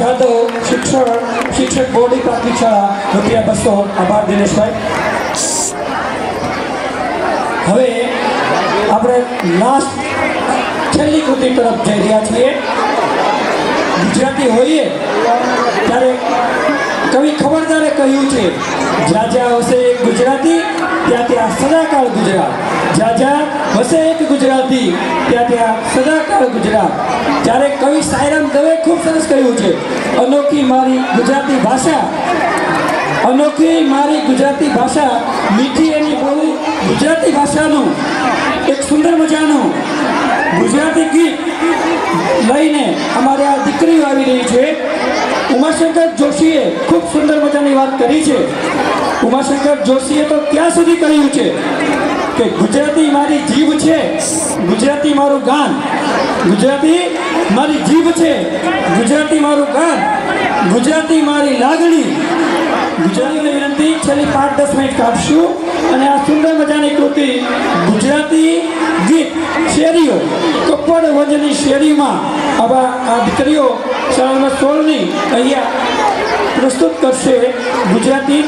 જાદવ શિક્ષણ શિક્ષક બોર્ડની પ્રાથમિક શાળા રૂપિયા બસો આભાર દિનેશભાઈ હવે આપણે લાસ્ટ છેલ્લી કૃતિ તરફ જઈ રહ્યા છીએ ગુજરાતી હોઈએ ત્યારે કવિ ખબરદારે કહ્યું છે જ્યાં જ્યાં હશે એક ગુજરાતી, ત્યાં ત્યાં સદાકાળ ગુજરાત. જ્યાં જ્યાં હશે એક ગુજરાતી, ત્યાં ત્યાં સદાકાળ ગુજરાત. જ્યારે કવિ સાયરામ દવે ખૂબ સરસ કહ્યું છે, અનોખી મારી ગુજરાતી ભાષા, અનોખી મારી ગુજરાતી ભાષા, મીઠી એની બોલી ગુજરાતી ભાષાનું એક સુંદર મજાનું ગુજરાતી ગીત લઈને અમારે આ દીકરીઓ આવી રહી છે ઉમાશંકર જોશીએ ખૂબ સુંદર મજાની વાત કરી છે ઉમાશંકર જોશીએ તો ક્યાં સુધી કહ્યું છે કે ગુજરાતી મારી જીભ છે, ગુજરાતી મારું ગાન, ગુજરાતી મારી જીભ છે, ગુજરાતી મારું ગાન, ગુજરાતી મારી લાગણી. ગુજરાતીને વિનંતી, છેલ્લી પાંચ દસ મિનિટ કાપશું અને આ સુંદર મજાની કૃતિ ગુજરાતી ગીત શેરીઓ કપડ વજની શેરીમાં આવા આ દીકરીઓ શાળા સોળની અહીંયા પ્રસ્તુત કરશે ગુજરાતી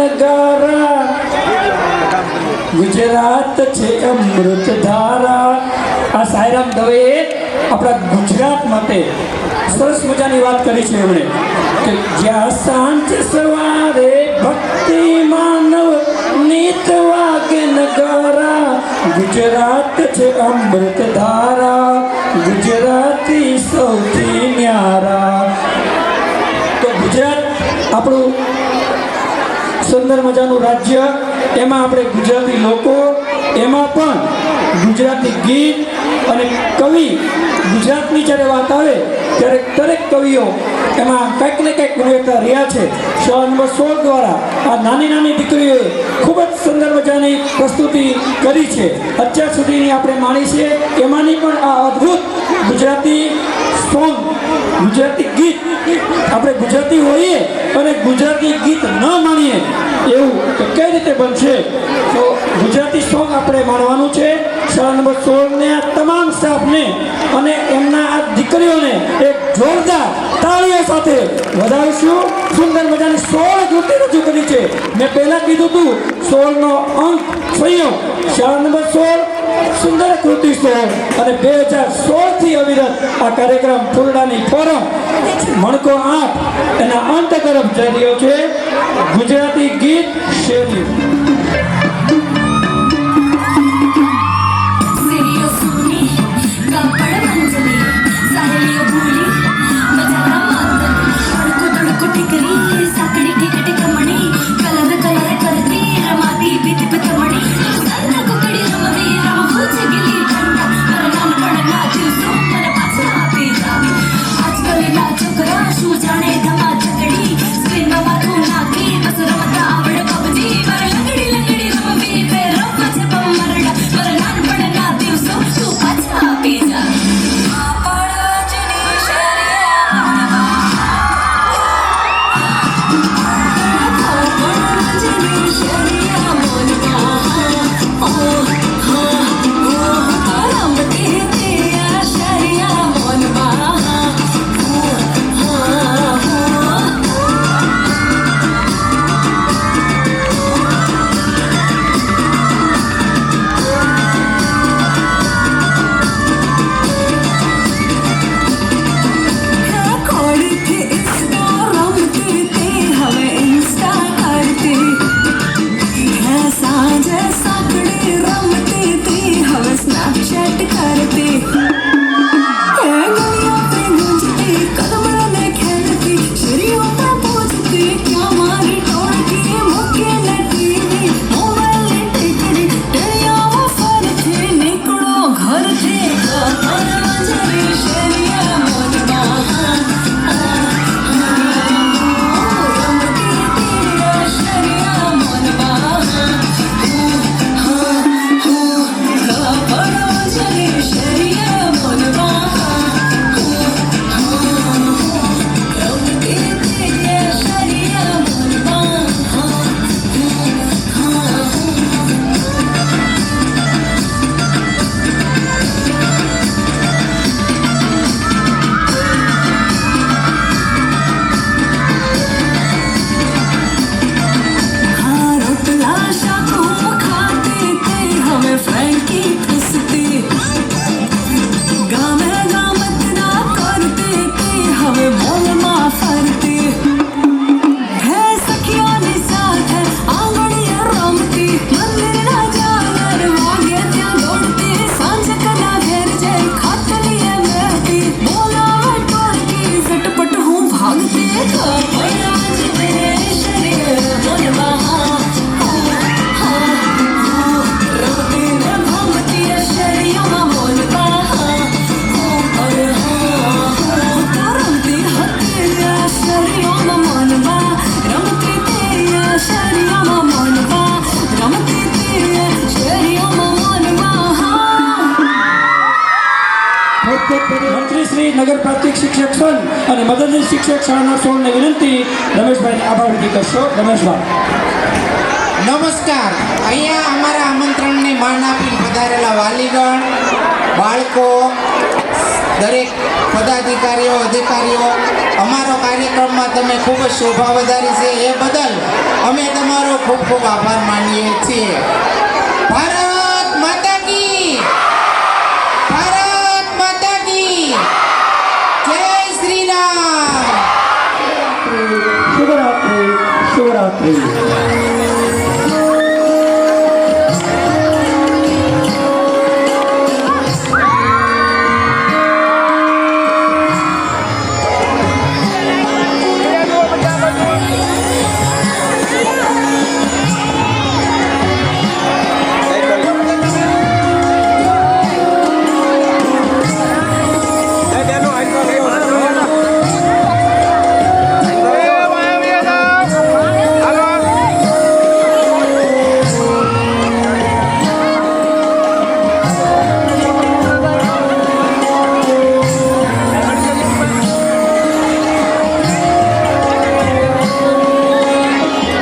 વાગે નગારા ગુજરાત છે અમૃત ધારા આ સાયરામ દવેએ આપણા ગુજરાત માટે સરસ મજાની વાત કરી છે એમણે કે જ્યાં સાંજ સવારે ભક્તિ માનવ નીત વાગે નગારા ગુજરાત છે અમૃત ધારા ગુજરાતી સૌથી ન્યારા તો ગુજરાત આપણું સુંદર મજાનું રાજ્ય, એમાં આપણે ગુજરાતી લોકો, એમાં પણ ગુજરાતી ગીત અને કવિ, ગુજરાતની જ્યારે વાત આવે, ત્યારે દરેક કવિઓ એમાં કંઈક ને કંઈક ઉમેરતા રહ્યા છે. સો નંબર સોળ દ્વારા આ નાની નાની દીકરીઓએ ખૂબ જ સુંદર મજાની પ્રસ્તુતિ કરી છે. અત્યાર સુધીની આપણે માણી છે એમાંની પણ આ અદ્ભુત ગુજરાતી સોંગ, ગુજરાતી ગીત. આપણે ગુજરાતી હોઈએ અને ગુજરાતી ગીત ન માણીએ એવું તો કઈ રીતે બનશે? તો ગુજરાતી સોંગ આપણે માણવાનું છે. શાળા નંબર સોળને આ તમામ સ્ટાફને અને એમના આ દીકરીઓને એક જોરદાર તાળીઓ સાથે વધાવીશું. સુંદર મજાની સોળ કૃતિ રજૂ કરી છે. મેં પહેલાં કીધું હતું સોળનો અંક, સંયોગ. શાળા નંબર સોળ સુંદર કૃતિ છે અને બે હજાર સોળથી અવિરત આ કાર્યક્રમ ફૂલડાની ફોરમ મણકો આઠ એના અંત તરફ જઈ રહ્યો છે. ગુજરાતી ગીત શેરી. મંત્રી શ્રી નગર પ્રાથમિક શિક્ષક સંઘ અને મદદની શિક્ષક શાળાના સોળને વિનંતી રમેશભાઈને આભાર વ્યક્ત કરશો. રમેશભાઈ. નમસ્કાર. અહીંયા અમારા આમંત્રણને માન આપી પધારેલા વાલીગણ બાળકો દરેક પદાધિકારીઓ અધિકારીઓ અમારો કાર્યક્રમમાં તમે ખૂબ જ શોભા વધારી છે. એ બદલ અમે તમારો ખૂબ ખૂબ આભાર માનીએ છીએ. ભારત